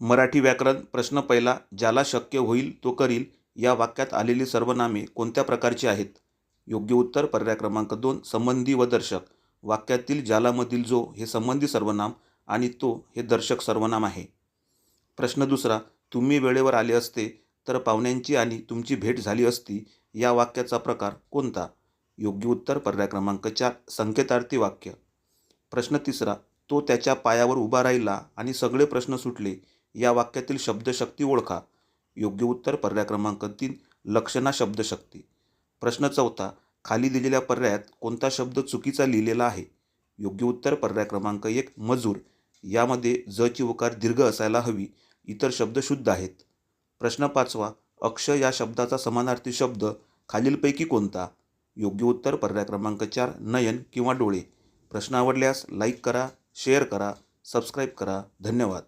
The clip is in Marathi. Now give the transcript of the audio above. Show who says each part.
Speaker 1: मराठी व्याकरण प्रश्न पहिला ज्याला शक्य होईल तो करील या वाक्यात आलेली सर्वनामे कोणत्या प्रकारची आहेत? योग्य उत्तर पर्याय क्रमांक दोन संबंधी व दर्शक. वाक्यातील ज्यालामधील जो हे संबंधी सर्वनाम आणि तो हे दर्शक सर्वनाम आहे. प्रश्न दुसरा तुम्ही वेळेवर आले असते तर पाहुण्यांची आणि तुमची भेट झाली असती या वाक्याचा प्रकार कोणता? योग्य उत्तर पर्याय क्रमांक चार संकेतार्थी वाक्य. प्रश्न तिसरा तो त्याच्या पायावर उभा राहिला आणि सगळे प्रश्न सुटले या वाक्यातील शब्दशक्ती ओळखा. योग्य उत्तर पर्याय क्रमांक तीन लक्षणा शब्दशक्ती. प्रश्न चौथा खाली दिलेल्या पर्यायात कोणता शब्द चुकीचा लिहिलेला आहे? योग्य उत्तर पर्याय क्रमांक एक मजूर. यामध्ये जची उकार दीर्घ असायला हवी इतर शब्द शुद्ध आहेत. प्रश्न पाचवा अक्ष या शब्दाचा समानार्थी शब्द खालीलपैकी कोणता? योग्य उत्तर पर्याय क्रमांक चार नयन किंवा डोळे. प्रश्न आवडल्यास लाईक करा शेअर करा सबस्क्राईब करा. धन्यवाद.